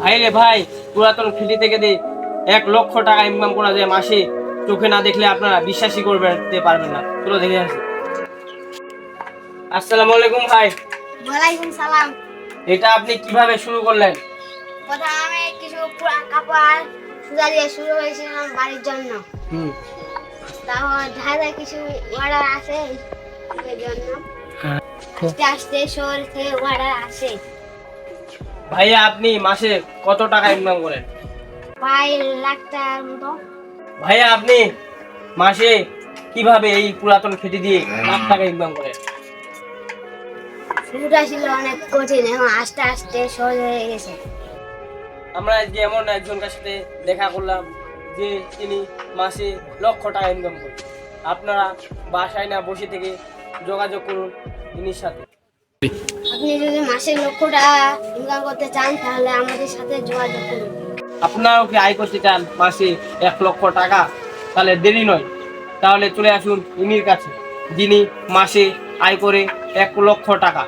ভাই রে ভাই পুরাতন খেটি থেকে দিয়ে এক লক্ষ টাকা ইনকাম করা যায় মাসে। চোখে না দেখলে আপনারা বিশ্বাসই করবেন পারবেন না। চলো দেখে আসি। আসসালামু আলাইকুম ভাই। ওয়ালাইকুম সালাম। এটা আপনি কীভাবে শুরু করলেন? প্রথমে কিছু পুরা কাপড় সুজা দিয়ে শুরু হয়েছিলাম বাড়ির জন্য। হুম। তারপর ধারে কিছু অর্ডার আছে এর জন্য। আস্তে আস্তে শোর থেকে অর্ডার আসে। ভাইয়া আপনি মাসে কত টাকা ইনকাম করেন? প্রায় লাখ টাকার মতো। ভাইয়া আপনি মাসে কীভাবে এই পুরাতন খেটি দিয়ে লাখ টাকা ইনকাম করেন? শুরুটা ছিল অনেক কঠিন এখন আস্তে আস্তে সহজ হয়ে গেছে। আমরা আজকে এমন একজনের সাথে দেখা করলাম যে তিনি মাসে লক্ষ টাকা ইনকাম করেন। আপনারা বাসায় না বসে থেকে যোগাযোগ করুন ইনির সাথে। আপনি যদি মাসে লক্ষ টাকা ইনকাম করতে চান, তাহলে আমাদের সাথে যোগাযোগ করুন। আপনারাও কি আয় করতে চান মাসে এক লক্ষ টাকা? তাহলে দেরি নয়। তাহলে চলে আসুন ইনির কাছে, যিনি মাসে আয় করে এক লক্ষ টাকা।